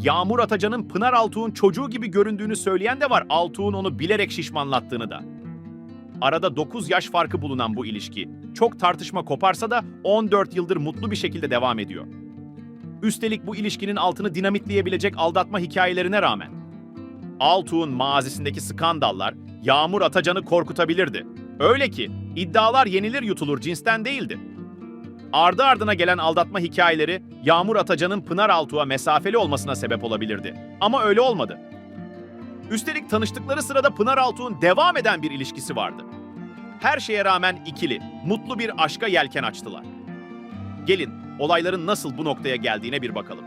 Yağmur Atacan'ın Pınar Altuğ'un çocuğu gibi göründüğünü söyleyen de var Altuğ'un onu bilerek şişmanlattığını da. Arada 9 yaş farkı bulunan bu ilişki çok tartışma koparsa da 14 yıldır mutlu bir şekilde devam ediyor. Üstelik bu ilişkinin altını dinamitleyebilecek aldatma hikayelerine rağmen Altuğ'un mazisindeki skandallar Yağmur Atacan'ı korkutabilirdi. Öyle ki iddialar yenilir yutulur cinsten değildi. Ardı ardına gelen aldatma hikayeleri Yağmur Atacan'ın Pınar Altuğ'a mesafeli olmasına sebep olabilirdi. Ama öyle olmadı. Üstelik tanıştıkları sırada Pınar Altuğ'un devam eden bir ilişkisi vardı. Her şeye rağmen ikili, mutlu bir aşka yelken açtılar. Gelin, olayların nasıl bu noktaya geldiğine bir bakalım.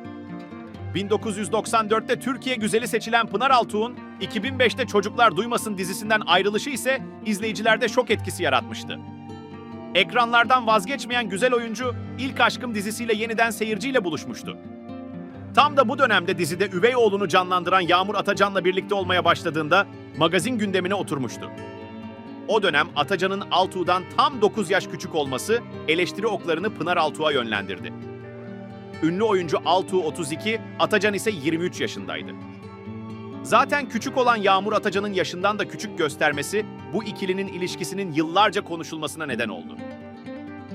1994'te Türkiye güzeli seçilen Pınar Altuğ'un 2005'te Çocuklar Duymasın dizisinden ayrılışı ise izleyicilerde şok etkisi yaratmıştı. Ekranlardan vazgeçmeyen güzel oyuncu İlk Aşkım dizisiyle yeniden seyirciyle buluşmuştu. Tam da bu dönemde dizide üvey oğlunu canlandıran Yağmur Atacan'la birlikte olmaya başladığında magazin gündemine oturmuştu. O dönem Atacan'ın Altuğ'dan tam 9 yaş küçük olması eleştiri oklarını Pınar Altuğ'a yönlendirdi. Ünlü oyuncu Altuğ 32, Atacan ise 23 yaşındaydı. Zaten küçük olan Yağmur Atacan'ın yaşından da küçük göstermesi bu ikilinin ilişkisinin yıllarca konuşulmasına neden oldu.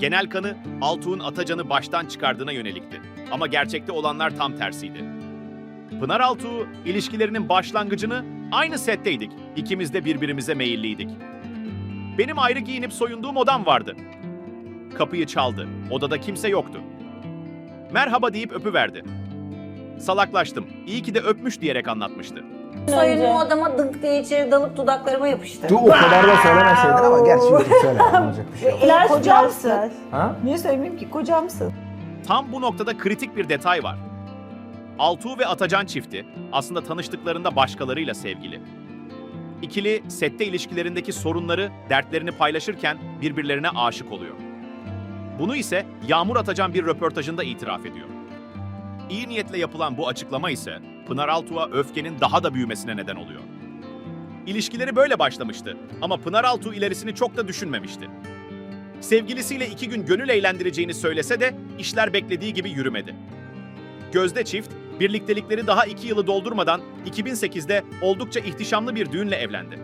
Genel kanı Altuğ'un Atacan'ı baştan çıkardığına yönelikti. Ama gerçekte olanlar tam tersiydi. Pınar Altuğ ilişkilerinin başlangıcını aynı setteydik. İkimiz de birbirimize meyilliydik. Benim ayrı giyinip soyunduğum odam vardı. Kapıyı çaldı. Odada kimse yoktu. Merhaba deyip öpüverdi. Salaklaştım. İyi ki de öpmüş diyerek anlatmıştı. Soyunma odama dık diye içeri dalıp dudaklarıma yapıştı. Dur o kadar da söylemeseydin ama gerçi yürü söyle. Olacak bir şey yok. Kocamsın. Ha? Niye söylemeyeyim ki kocamsın? Tam bu noktada kritik bir detay var. Altuğ ve Atacan çifti aslında tanıştıklarında başkalarıyla sevgili. İkili sette ilişkilerindeki sorunları, dertlerini paylaşırken birbirlerine aşık oluyor. Bunu ise Yağmur Atacan bir röportajında itiraf ediyor. İyi niyetle yapılan bu açıklama ise Pınar Altuğ'a öfkenin daha da büyümesine neden oluyor. İlişkileri böyle başlamıştı ama Pınar Altuğ ilerisini çok da düşünmemişti. Sevgilisiyle iki gün gönül eğlendireceğini söylese de işler beklediği gibi yürümedi. Gözde çift, birliktelikleri daha iki yılı doldurmadan 2008'de oldukça ihtişamlı bir düğünle evlendi.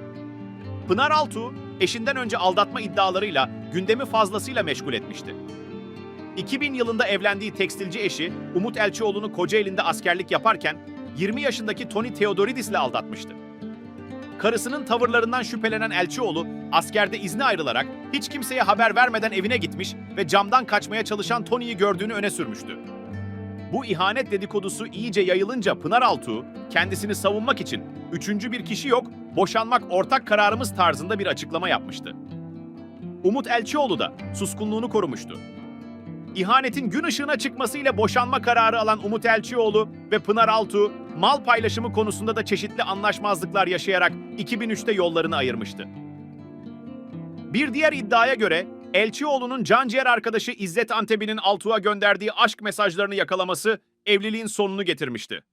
Pınar Altuğ, eşinden önce aldatma iddialarıyla gündemi fazlasıyla meşgul etmişti. 2000 yılında evlendiği tekstilci eşi Umut Elçioğlu'nu Kocaeli'nde askerlik yaparken 20 yaşındaki Tony Theodoridis ile aldatmıştı. Karısının tavırlarından şüphelenen Elçioğlu askerde izni ayrılarak hiç kimseye haber vermeden evine gitmiş ve camdan kaçmaya çalışan Tony'yi gördüğünü öne sürmüştü. Bu ihanet dedikodusu iyice yayılınca Pınar Altuğ kendisini savunmak için üçüncü bir kişi yok, boşanmak ortak kararımız tarzında bir açıklama yapmıştı. Umut Elçioğlu da suskunluğunu korumuştu. İhanetin gün ışığına çıkmasıyla boşanma kararı alan Umut Elçioğlu ve Pınar Altuğ, mal paylaşımı konusunda da çeşitli anlaşmazlıklar yaşayarak 2003'te yollarını ayırmıştı. Bir diğer iddiaya göre Elçioğlu'nun canciğer arkadaşı İzzet Antebi'nin Altuğ'a gönderdiği aşk mesajlarını yakalaması evliliğin sonunu getirmişti.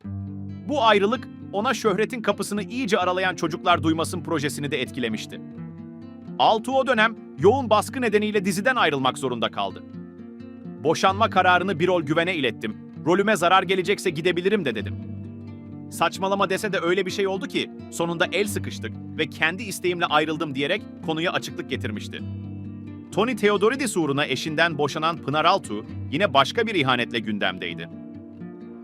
Bu ayrılık ona şöhretin kapısını iyice aralayan çocuklar duymasın projesini de etkilemişti. Altuğ o dönem yoğun baskı nedeniyle diziden ayrılmak zorunda kaldı. Boşanma kararını Birol Güven'e ilettim. Rolüme zarar gelecekse gidebilirim de dedim. Saçmalama dese de öyle bir şey oldu ki sonunda el sıkıştık ve kendi isteğimle ayrıldım diyerek konuya açıklık getirmişti. Tony Theodoridis uğruna eşinden boşanan Pınar Altuğ yine başka bir ihanetle gündemdeydi.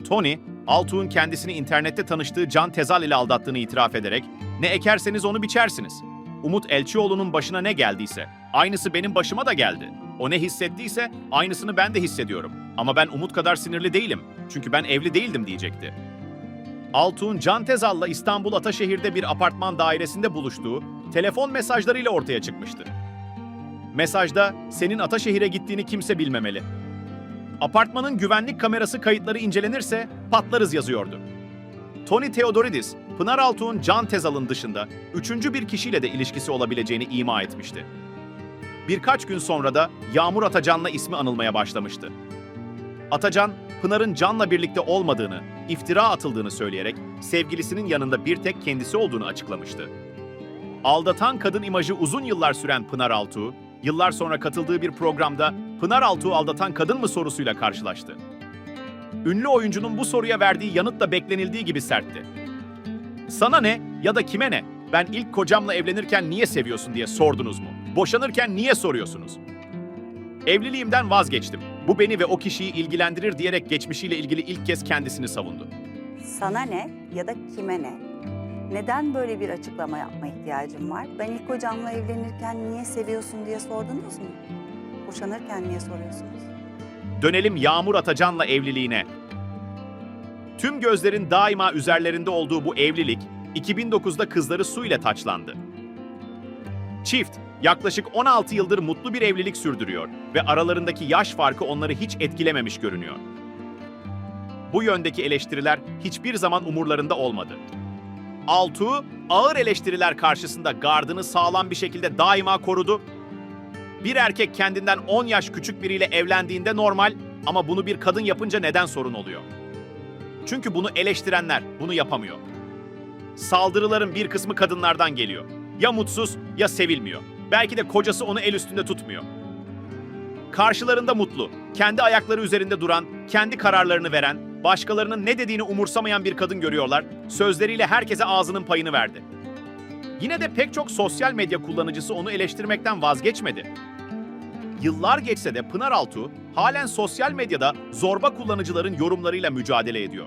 Tony, Altuğ'un kendisini internette tanıştığı Can Tezal ile aldattığını itiraf ederek ne ekerseniz onu biçersiniz. Umut Elçioğlu'nun başına ne geldiyse aynısı benim başıma da geldi. O ne hissettiyse aynısını ben de hissediyorum. Ama ben Umut kadar sinirli değilim. Çünkü ben evli değildim diyecekti. Altuğ'un Can Tezal'la İstanbul Ataşehir'de bir apartman dairesinde buluştuğu telefon mesajlarıyla ortaya çıkmıştı. Mesajda senin Ataşehir'e gittiğini kimse bilmemeli. Apartmanın güvenlik kamerası kayıtları incelenirse patlarız yazıyordu. Tony Theodoridis, Pınar Altuğ'un Can Tezal'ın dışında üçüncü bir kişiyle de ilişkisi olabileceğini ima etmişti. Birkaç gün sonra da Yağmur Atacan'la ismi anılmaya başlamıştı. Atacan, Pınar'ın Can'la birlikte olmadığını, iftira atıldığını söyleyerek sevgilisinin yanında bir tek kendisi olduğunu açıklamıştı. Aldatan kadın imajı uzun yıllar süren Pınar Altuğ, yıllar sonra katıldığı bir programda Pınar Altuğ aldatan kadın mı sorusuyla karşılaştı. Ünlü oyuncunun bu soruya verdiği yanıt da beklenildiği gibi sertti. Sana ne ya da kime ne? Ben ilk kocamla evlenirken niye seviyorsun diye sordunuz mu? Boşanırken niye soruyorsunuz? Evliliğimden vazgeçtim. Bu beni ve o kişiyi ilgilendirir diyerek geçmişiyle ilgili ilk kez kendisini savundu. Sana ne ya da kime ne? Neden böyle bir açıklama yapma ihtiyacım var? Ben ilk hocamla evlenirken niye seviyorsun diye sordunuz mu? Boşanırken niye soruyorsunuz? Dönelim Yağmur Atacan'la evliliğine. Tüm gözlerin daima üzerlerinde olduğu bu evlilik 2009'da kızları su ile taçlandı. Çift yaklaşık 16 yıldır mutlu bir evlilik sürdürüyor ve aralarındaki yaş farkı onları hiç etkilememiş görünüyor. Bu yöndeki eleştiriler hiçbir zaman umurlarında olmadı. Altuğ ağır eleştiriler karşısında gardını sağlam bir şekilde daima korudu bir erkek kendinden 10 yaş küçük biriyle evlendiğinde normal ama bunu bir kadın yapınca neden sorun oluyor? Çünkü bunu eleştirenler bunu yapamıyor. Saldırıların bir kısmı kadınlardan geliyor. Ya mutsuz ya sevilmiyor. Belki de kocası onu el üstünde tutmuyor. Karşılarında mutlu, kendi ayakları üzerinde duran, kendi kararlarını veren, başkalarının ne dediğini umursamayan bir kadın görüyorlar. Sözleriyle herkese ağzının payını verdi. Yine de pek çok sosyal medya kullanıcısı onu eleştirmekten vazgeçmedi. Yıllar geçse de Pınar Altuğ halen sosyal medyada zorba kullanıcıların yorumlarıyla mücadele ediyor.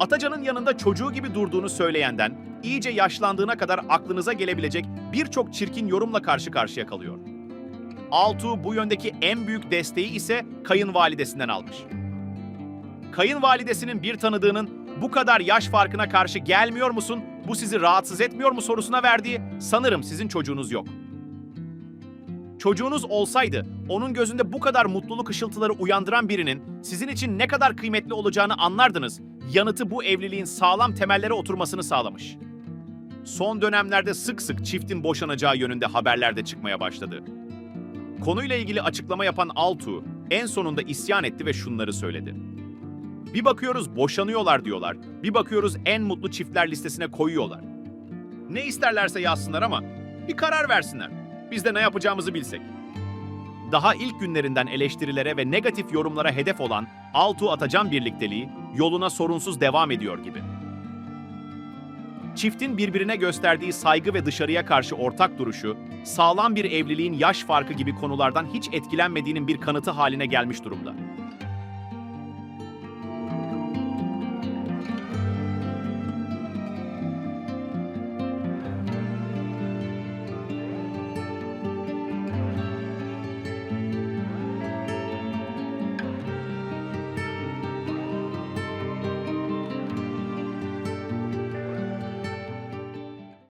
Atacan'ın yanında çocuğu gibi durduğunu söyleyenden iyice yaşlandığına kadar aklınıza gelebilecek birçok çirkin yorumla karşı karşıya kalıyor. Altuğ bu yöndeki en büyük desteği ise kayınvalidesinden almış. Kayınvalidesinin bir tanıdığının bu kadar yaş farkına karşı gelmiyor musun, bu sizi rahatsız etmiyor mu sorusuna verdiği sanırım sizin çocuğunuz yok. Çocuğunuz olsaydı onun gözünde bu kadar mutluluk ışıltıları uyandıran birinin sizin için ne kadar kıymetli olacağını anlardınız. Yanıtı bu evliliğin sağlam temellere oturmasını sağlamış. Son dönemlerde sık sık çiftin boşanacağı yönünde haberler de çıkmaya başladı. Konuyla ilgili açıklama yapan Altuğ en sonunda isyan etti ve şunları söyledi. Bir bakıyoruz boşanıyorlar diyorlar. Bir bakıyoruz en mutlu çiftler listesine koyuyorlar. Ne isterlerse yazsınlar ama bir karar versinler. Biz de ne yapacağımızı bilsek. Daha ilk günlerinden eleştirilere ve negatif yorumlara hedef olan Altuğ Atacan birlikteliği yoluna sorunsuz devam ediyor gibi. Çiftin birbirine gösterdiği saygı ve dışarıya karşı ortak duruşu, sağlam bir evliliğin yaş farkı gibi konulardan hiç etkilenmediğinin bir kanıtı haline gelmiş durumda.